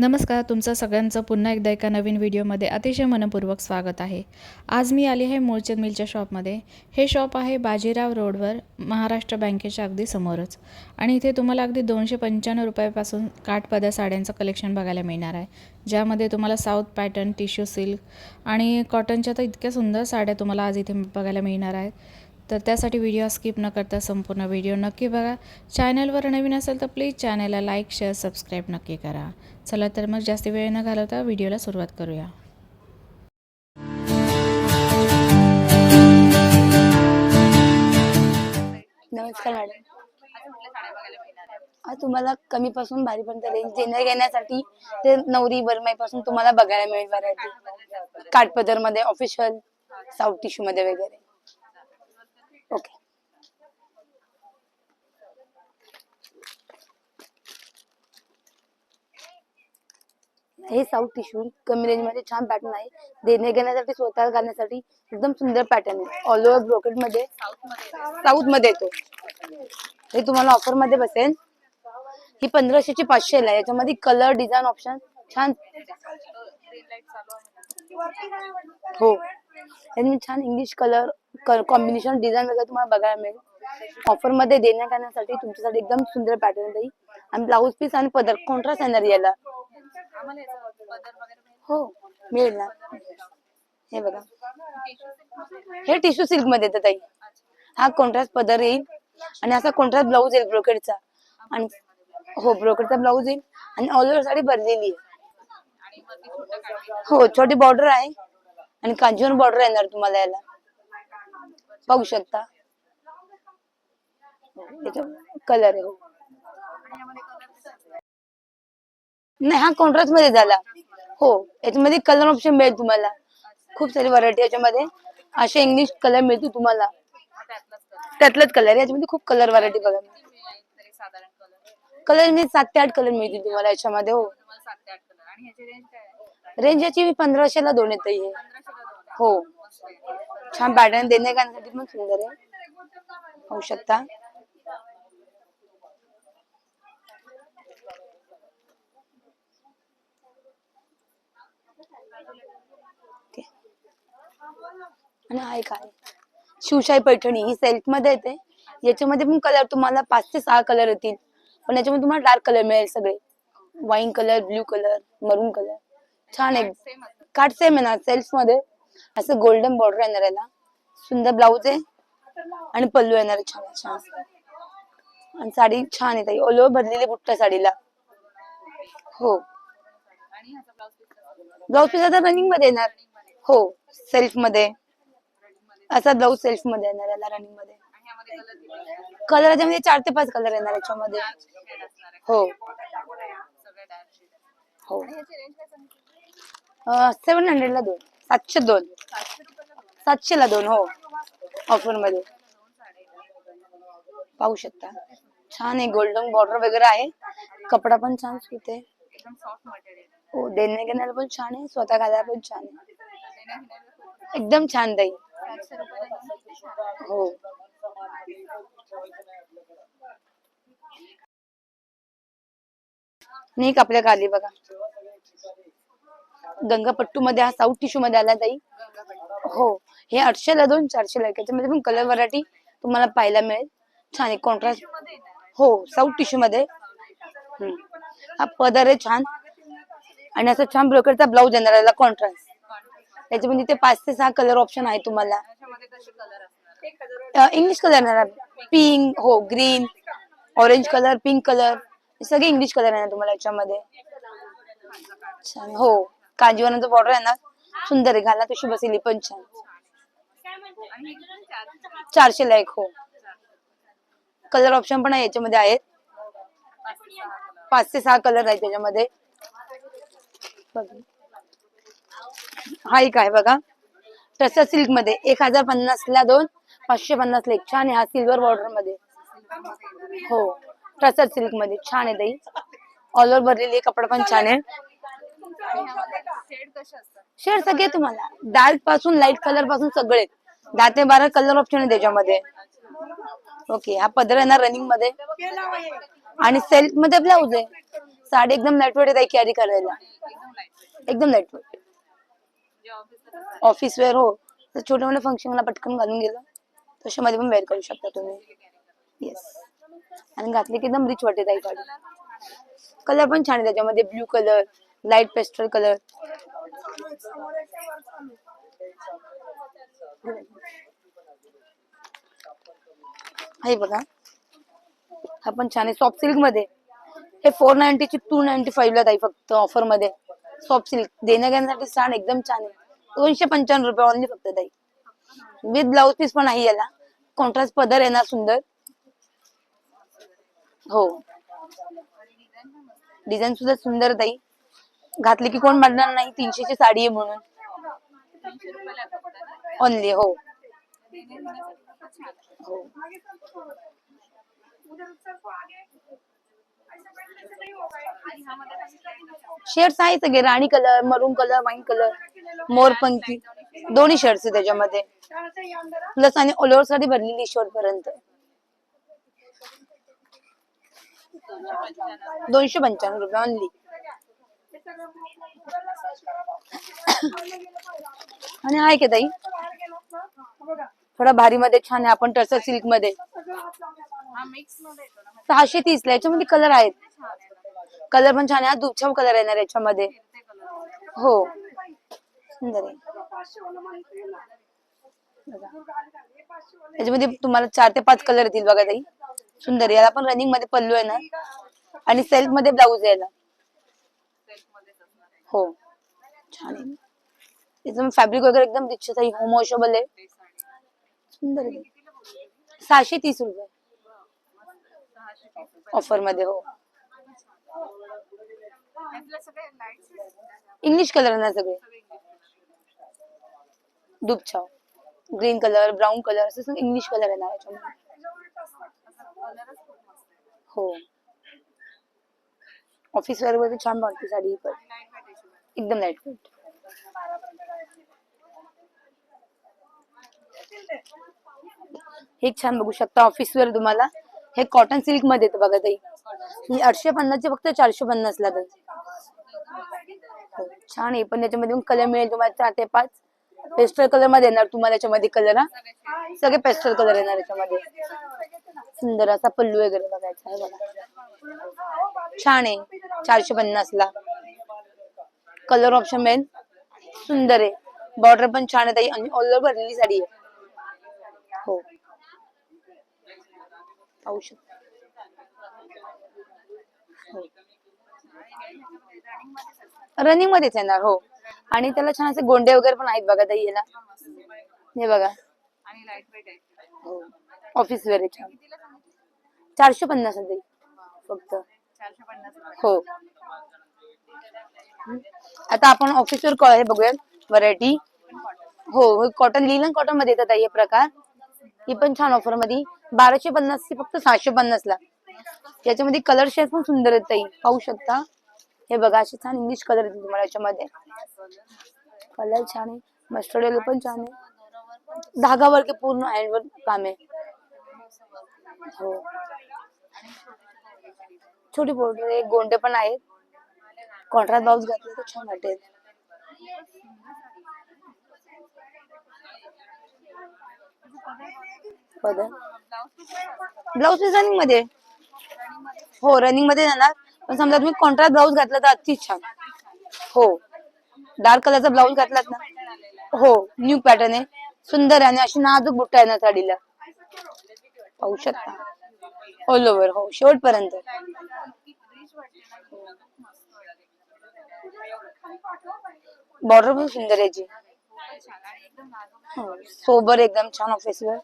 नमस्कार तुमचं सगळ्यांचं पुन्हा एकदा एका नवीन व्हिडिओमध्ये अतिशय मनपूर्वक स्वागत आहे. आज मी आली आहे मूळचंद मिलच्या शॉपमध्ये. हे शॉप आहे बाजीराव रोडवर महाराष्ट्र बँकेच्या अगदी समोरच. आणि इथे तुम्हाला अगदी दोनशे पंच्याण्णव रुपयापासून काठपदर साड्यांचं कलेक्शन बघायला मिळणार आहे. ज्यामध्ये तुम्हाला साऊथ पॅटर्न टिश्यू सिल्क आणि कॉटनच्या तर इतक्या सुंदर साड्या तुम्हाला आज इथे बघायला मिळणार आहेत. तर त्यासाठी व्हिडिओ स्किप न करता संपूर्ण व्हिडिओ नक्की बघा. चॅनलवर नवीन असेल तर प्लीज चॅनलला लाईक शेअर सबस्क्राईब नक्की करा. चला तर मग जास्त वेळ न घालवता व्हिडिओला सुरुवात करूया. नमस्कार मॅडम तुम्हाला कमी पासून भारीपर्यंत रेंज देण्या घेण्यासाठी ते नवरी बरमाई पासून तुम्हाला बघायला मिळेल व्हरायटी काठपदरमध्ये ऑफिशियल साऊथ टिश्यू मध्ये वगैरे. ओके हे साऊथ टिश्यू कमी रेंजमध्ये छान पॅटर्न आहे. देणे घेण्यासाठी स्वतः घालण्यासाठी एकदम सुंदर पॅटर्न आहे. ऑल ओव्हर ब्रोकेटमध्ये साऊथमध्ये येतो. हे तुम्हाला ऑफरमध्ये बसेल. ही पंधराशेची पाचशे ला याच्यामध्ये कलर डिझाईन ऑप्शन छान. हो. छान इंग्लिश कलर कॉम्बिनेशन डिझाईन वगैरे तुम्हाला बघायला मिळेल. ऑफरमध्ये देण्यात येण्यासाठी तुमच्यासाठी एकदम सुंदर पॅटर्न जाईल आणि ब्लाऊज पीस आणि पदर कॉन्ट्रास्ट येणार याला. हो मिळेल ना. हे बघा. हे टिश्यू सिल्कमध्ये येतं ताई. हा कॉन्ट्रास्ट पदर येईल आणि असा कॉन्ट्रास्ट ब्लाऊज येईल ब्रोकेडचा. आणि हो ब्रोकेडचा ब्लाऊज येईल आणि ऑल ओव्हर साडी भरलेली आहे. हो छोटी बॉर्डर आहे आणि कांजीवर बॉर्डर येणार तुम्हाला याला. पाहू शकता. कलर आहे. हो नाही हा कॉन्ट्रास्टमध्ये झाला. हो याच्यामध्ये कलर ऑप्शन मिळेल तुम्हाला. खूप सारी व्हरायटी याच्यामध्ये. असे इंग्लिश कलर मिळतील तुम्हाला. त्यातलाच कलर याच्यामध्ये खूप कलर व्हरायटी बघा. कलर मी सात ते आठ कलर मिळतील तुम्हाला याच्यामध्ये हो. रेंज याची मी पंधराशेला दोन येत. हो. छान पॅटर्न देणे करण्यासाठी पण सुंदर आहे. होऊ शकता. आणि आहे. शिवशाही पैठणी ही सिल्कमध्ये येते. याच्यामध्ये पण कलर तुम्हाला पाच ते सहा कलर येतील. पण याच्यामध्ये तुम्हाला डार्क कलर मिळेल सगळे. Wine colour blue colour maroon colour छान आहे. काट सेम आहे ना सेल्फमध्ये. असं गोल्डन बॉर्डर येणार याला सुंदर ब्लाऊज आहे आणि पल्लू येणार आहे छान छान. आणि साडी छान आहे ताई ऑल भरलेली बुट्टा साडीला. हो. ब्लाऊज पीस आता रनिंगमध्ये येणार. हो. सेल्फमध्ये. असा ब्लाऊज सेल्फमध्ये येणार याला रनिंगमध्ये. कलर याच्यामध्ये चार ते पाच कलर येणार याच्यामध्ये. हो. हो. सेवन हंड्रेड ला दोन. सातशे दोन. सातशे ला दोन, हो. ऑफ़र मध्ये पाहू शकता. छान आहे, गोल्डन बॉर्डर वगैरे आहे. कपडा पण छान आहे हो, देणे घेण्याला पण छान आहे, स्वतः घालायला पण छान आहे. एकदम छान ताई. हो. एक आपल्या खाली बघा. गंगापट्टू मध्ये हा साऊथ टिश्यू मध्ये आला जाईल हो हे आठशेला दोन चारशेला एक. याच्यामध्ये पण कलर व्हरायटी तुम्हाला पाहायला मिळेल. छान आहे कॉन्ट्रास्ट हो साऊथ टिश्यू मध्ये हा पदर आहे छान. आणि असा छान ब्रोकरचा ब्लाऊज येणार याला कॉन्ट्रास्ट त्याच्यामध्ये ते पाच ते सहा कलर ऑप्शन आहे तुम्हाला. इंग्लिश कलर येणार पिंक हो green orange colour pink colour सगळे इंग्लिश कलर येणार तुम्हाला याच्यामध्ये. छान हो. कांजीवरचा बॉर्डर येणार सुंदर आहे. घाला तशी बसली पण छान. चारशे ला एक हो. कलर ऑप्शन पण आहे याच्यामध्ये आहेत. पाच ते सहा कलर आहेत त्याच्यामध्ये. हा एक आहे बघा. टसर सिल्कमध्ये एक हजार पन्नास ला दोन पाचशे पन्नास ला एक. छान आहे हा सिल्वर बॉर्डरमध्ये. हो. टसर सिल्कमध्ये छान आहे ताई. ऑल ओव्हर भरलेली कपडा पण छान आहे. शेड सगळे तुम्हाला. डार्कपासून लाइट कलरपासून सगळे दहा ते बारा कलर ऑप्शन आहे त्याच्यामध्ये. ओके हा पदर येणार रनिंगमध्ये. आणि सेल्फमध्ये ब्लाऊज आहे. साडी एकदम लाईटवेट आहे कॅरी करायला. एकदम लाईटवेट ऑफिस वेअर हो. तर छोट्या मोठ्या फंक्शनला पटकन घालून गेलं. तशामध्ये पण वेअर करू शकता तुम्ही. येस आणि घातली की एकदम रिच वाटते ताई साडी. कलर पण छान आहे त्याच्यामध्ये. Blue colour light pastel colour. हे बघा. हा पण छान आहे. सॉफ्ट सिल्कमध्ये. हे फोर नाईन्टी ची टू नाईन्टी फाईव्ह ला ताई फक्त ऑफरमध्ये. सॉफ्ट सिल्क देण्या घेण्यासाठी छान एकदम छान आहे. दोनशे पंच्याण्णव रुपये ऑनली फक्त ताई. विथ ब्लाउज पीस पण आहे याला. कॉन्ट्रास्ट पदर येणार सुंदर. हो. डिझाईन सुद्धा सुंदर ताई. घातली की कोण म्हणणार नाही? तीनशेची साडी आहे म्हणून. ओनली हो. हो. शेड्स आहे सगळे राणी colour maroon colour wine colour मोरपंखी दोन्ही शर्ट्स आहे त्याच्यामध्ये. प्लस आणि ऑलसाठी भरलेली शर्ट पर्यंत दोनशे पंच्याण्णव रुपये ऑनली आणि आहे का ताई? थोडा भारी मध्ये छान आहे. आपण टर्सर सिल्कमध्ये सहाशे तीस ला. याच्यामध्ये कलर आहेत. कलर पण छान आहे. हा कलर येणार याच्यामध्ये. हो. सुंदर आहे. याच्यामध्ये तुम्हाला चार ते पाच कलर येतील बघा ताई. सुंदर याला पण रनिंगमध्ये पल्लू आहे ना. आणि सेल्फमध्ये ब्लाऊज आहे हो. छान त्याचं फॅब्रिक वगैरे एकदम दीक्षित आहे. होम वॉशेबल आहे. सुंदर आहे. सहाशे तीस रुपये. ऑफ़र मध्ये, हो. इंग्लिश कलर ना सगळे. दुपछाव green colour brown colour English colour आहे ना हो. ऑफ़िस वेअर मध्ये छान वाटते साडी ही पण. एकदम लाइट वेट हे छान बघू शकता ऑफिस वर तुम्हाला. हे कॉटन सिल्कमध्ये येतं बघा ताई. ही आठशे पन्नासचे फक्त चारशे पन्नास ला ताई. हो, छान आहे. पण याच्यामध्ये कलर मिळेल तुम्हाला चार ते पाच. पेस्टल कलरमध्ये येणार तुम्हाला याच्यामध्ये कलर हा. सगळे पेस्टल कलर येणार याच्यामध्ये. सुंदर असा पल्लू वगैरे बघायचा आहे बघा. छान आहे. चारशे पन्नास ला. कलर ऑप्शन मिळेल सुंदर आहे. बॉर्डर पण छान आहे ताई. आणि ऑल ओव्हर भरलेली साडी आहे. हो. पाहू शकतो. हो. रनिंग मध्येच येणार हो. आणि त्याला छान असे गोंडे वगैरे पण आहेत बघा ताई याला. हे बघा. हो. ऑफिस वेअर छान. चारशे पन्नास आहे ताई. फक्त. हो. आता आपण ऑफिस कॉल हे बघूया व्हरायटी हो कॉटन लिलन कॉटनमध्ये येतात हे प्रकार. ही पण छान ऑफरमध्ये. बाराशे पन्नास ची फक्त सहाशे पन्नास ला. याच्यामध्ये कलर शेड पण सुंदर येत पाहू शकता. हे बघा असे छान इंग्लिश कलर येतील तुम्हाला याच्यामध्ये. कलर छान आहे. मस्टर्ड येलो पण छान आहे. धागा वर्क पूर्ण हँड वर काम आहे. हो. छोटी बोर्डर आहे गोंडे पण आहेत. कॉन्ट्रास्ट ब्लाऊज घातला तर छान वाटेल. ब्लाऊज रनिंगमध्ये. हो रनिंगमध्ये जाणार. पण समजा तुम्ही कॉन्ट्रास्ट ब्लाऊज घातला तर अति छान. हो. डार्क कलरचा ब्लाऊज घातलात ना. हो न्यू पॅटर्न आहे. सुंदर आहे आणि अशी नाजूक बुट्टा आहे ना साडीला. पाहू शकता. ऑल ओव्हर हो शेवट बॉर्डर पण सुंदर आहे याची हो, सोबर एकदम छान ऑफिस वर.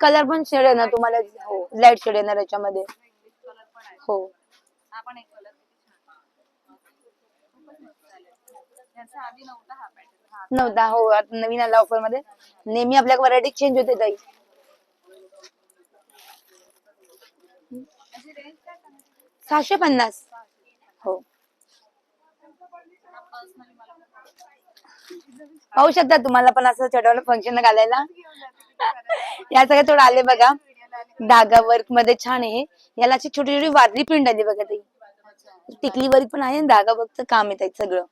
कलर पण शेड येणार ना तुम्हाला? हो लाइट शेड येणार याच्यामध्ये. हो. नव्हता हो आता नवीन आला ऑफरमध्ये. नेहमी आपल्या व्हरायटी चेंज होते ताई. सहाशे पन्नास. हो. पाहू शकता तुम्हाला पण असं चढवलं फंक्शन घालायला. या सगळ्या थोडं आले बघा. धागा वर्कमध्ये छान आहे. याला अशी छोटी छोटी वारली पिंड आली बघा ताई. टिकली वर्क पण आहे धागा वर्कचं काम आहे त्यात सगळं.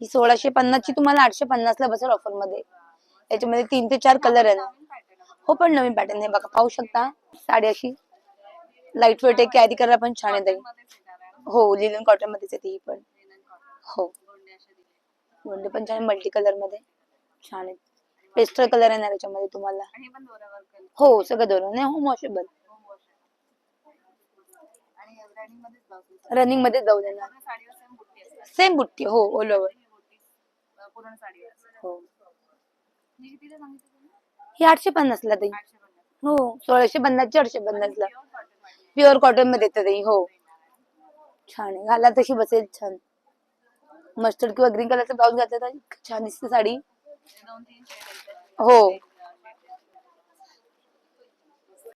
ही सोळाशे पन्नास ची तुम्हाला आठशे पन्नास ला बसेल ऑफरमध्ये. याच्यामध्ये तीन ते चार कलर आहे ना हो पण नवीन पॅटर्न आहे बघा. पाहू शकता. साडी अशी. लाइट वेट आहे कॅरी करायला पण छान आहे ताई हो लिलन कॉटन मध्येच येते ही पण. हो. गोंडे पण छान मल्टी कलरमध्ये. छान आहे पेस्टल कलर येणार याच्यामध्ये तुम्हाला. हो सगळं दोन नाही हो वॉशेबल रनिंगमध्ये जाऊ देणार सेम बुट्टी हो ऑल ओव्हर हो. ही आठशे पन्नास ला ताई. हो सोळाशे पन्नासची आठशे पन्नास ला प्युअर कॉटनमध्ये येतं ताई हो. छान आहे. घाला तशी बसेल छान. मस्टर्ड किंवा ग्रीन कलरचा ब्लाऊज घातला तर छान दिसते साडी. हो.